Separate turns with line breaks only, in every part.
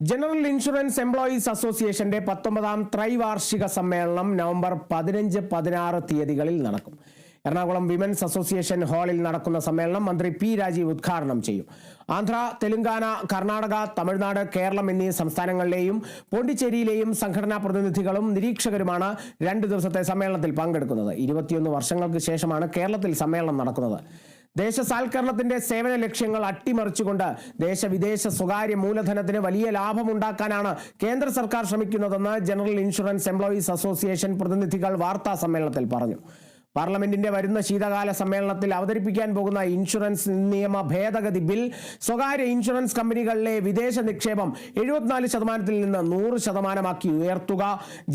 General insurance employees അസോസിയേഷന്റെ പത്തൊമ്പതാം ത്രൈവാർഷിക സമ്മേളനം നവംബർ പതിനഞ്ച് പതിനാറ് തീയതികളിൽ നടക്കും. എറണാകുളം വിമൻസ് അസോസിയേഷൻ ഹാളിൽ നടക്കുന്ന സമ്മേളനം മന്ത്രി പി രാജീവ് ഉദ്ഘാടനം ചെയ്യും. ആന്ധ്ര തെലങ്കാന കർണാടക തമിഴ്നാട് കേരളം എന്നീ സംസ്ഥാനങ്ങളിലെയും പോണ്ടിച്ചേരിയിലെയും സംഘടനാ പ്രതിനിധികളും നിരീക്ഷകരുമാണ് രണ്ട് ദിവസത്തെ സമ്മേളനത്തിൽ പങ്കെടുക്കുന്നത്. ഇരുപത്തിയൊന്ന് വർഷങ്ങൾക്ക് ശേഷമാണ് കേരളത്തിൽ സമ്മേളനം നടക്കുന്നത്. ദേശസാൽക്കരണത്തിന്റെ സേവന ലക്ഷ്യങ്ങൾ അട്ടിമറിച്ചുകൊണ്ട് ദേശവിദേശ സ്വകാര്യ മൂലധനത്തിന് വലിയ ലാഭമുണ്ടാക്കാനാണ് കേന്ദ്ര സർക്കാർ ശ്രമിക്കുന്നതെന്ന് ജനറൽ ഇൻഷുറൻസ് എംപ്ലോയീസ് അസോസിയേഷൻ പ്രതിനിധികൾ വാർത്താ സമ്മേളനത്തിൽ പറഞ്ഞു. പാർലമെന്റിന്റെ വരുന്ന ശീതകാല സമ്മേളനത്തിൽ അവതരിപ്പിക്കാൻ പോകുന്ന ഇൻഷുറൻസ് നിയമ ഭേദഗതി ബിൽ സ്വകാര്യ ഇൻഷുറൻസ് കമ്പനികളിലെ വിദേശ നിക്ഷേപം എഴുപത്തിനാല് ശതമാനത്തിൽ നിന്ന് നൂറ് ശതമാനമാക്കി ഉയർത്തുക.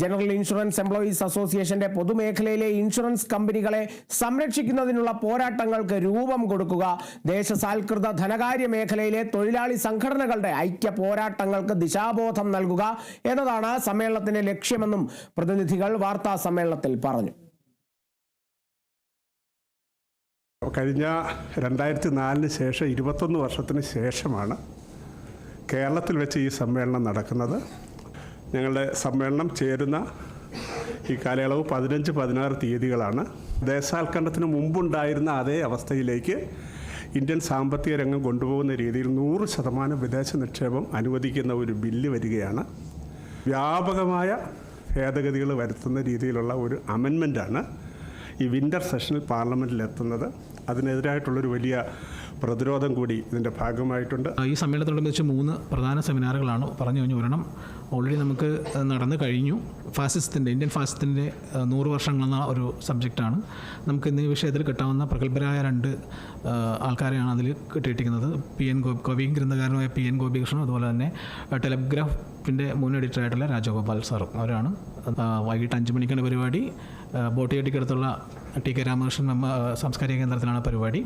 ജനറൽ ഇൻഷുറൻസ് എംപ്ലോയീസ് അസോസിയേഷന്റെ പൊതുമേഖലയിലെ ഇൻഷുറൻസ് കമ്പനികളെ സംരക്ഷിക്കുന്നതിനുള്ള പോരാട്ടങ്ങൾക്ക് രൂപം കൊടുക്കുക. ദേശസാൽകൃത ധനകാര്യ മേഖലയിലെ തൊഴിലാളി സംഘടനകളുടെ ഐക്യ പോരാട്ടങ്ങൾക്ക് ദിശാബോധം നൽകുക എന്നതാണ് സമ്മേളനത്തിന്റെ ലക്ഷ്യമെന്നും പ്രതിനിധികൾ വാർത്താ സമ്മേളനത്തിൽ പറഞ്ഞു.
കഴിഞ്ഞ രണ്ടായിരത്തി നാലിന് ശേഷം ഇരുപത്തൊന്ന് വർഷത്തിന് ശേഷമാണ് കേരളത്തിൽ വെച്ച് ഈ സമ്മേളനം നടക്കുന്നത്. ഞങ്ങളുടെ സമ്മേളനം ചേരുന്ന ഈ കാലയളവ് പതിനഞ്ച് പതിനാറ് തീയതികളാണ്. ദേശാൽക്കരണത്തിന് മുമ്പുണ്ടായിരുന്ന അതേ അവസ്ഥയിലേക്ക് ഇന്ത്യൻ സാമ്പത്തിക രംഗം കൊണ്ടുപോകുന്ന രീതിയിൽ നൂറ് ശതമാനം വിദേശ നിക്ഷേപം അനുവദിക്കുന്ന ഒരു ബില്ല് വരികയാണ്. വ്യാപകമായ ഭേദഗതികൾ വരുത്തുന്ന രീതിയിലുള്ള ഒരു അമെൻമെന്റാണ് ഈ വിന്റർ സെഷനിൽ പാർലമെന്റിൽ എത്തുന്നത്. അതിനെതിരായിട്ടുള്ളൊരു വലിയ പ്രതിരോധം കൂടി ഇതിന്റെ ഭാഗമായിട്ടുണ്ട്.
ഈ സമ്മേളനത്തോടനുബന്ധിച്ച് മൂന്ന് പ്രധാന സെമിനാറുകളാണ് പറഞ്ഞു കഴിഞ്ഞു ഒരെണ്ണം ഓൾറെഡി നമുക്ക് നടന്നു കഴിഞ്ഞു. ഫാസിസത്തിന്റെ ഇന്ത്യൻ ഫാസിസത്തിന്റെ നൂറ് വർഷങ്ങൾ എന്ന ഒരു സബ്ജക്റ്റാണ്. നമുക്ക് ഇന്ന് ഈ വിഷയത്തിൽ കിട്ടാവുന്ന പ്രഗത്ഭരായ രണ്ട് ആൾക്കാരെയാണ് അതിൽ കിട്ടിയിട്ടിരിക്കുന്നത്. പി എൻ ഗോപി കവിയും ഗ്രന്ഥകാരനുമായ പി എൻ ഗോപികൃഷ്ണനും അതുപോലെ തന്നെ ടെലഗ്രാഫിന്റെ മുൻ എഡിറ്ററായിട്ടുള്ള രാജഗോപാൽ സാറും അവരാണ്. വൈകിട്ട് അഞ്ച് മണിക്കാണ് പരിപാടി. ബോട്ടിയടിക്കടുത്തുള്ള ടി കെ രാമകൃഷ്ണൻ സാംസ്കാരിക കേന്ദ്രത്തിലാണ് പരിപാടി.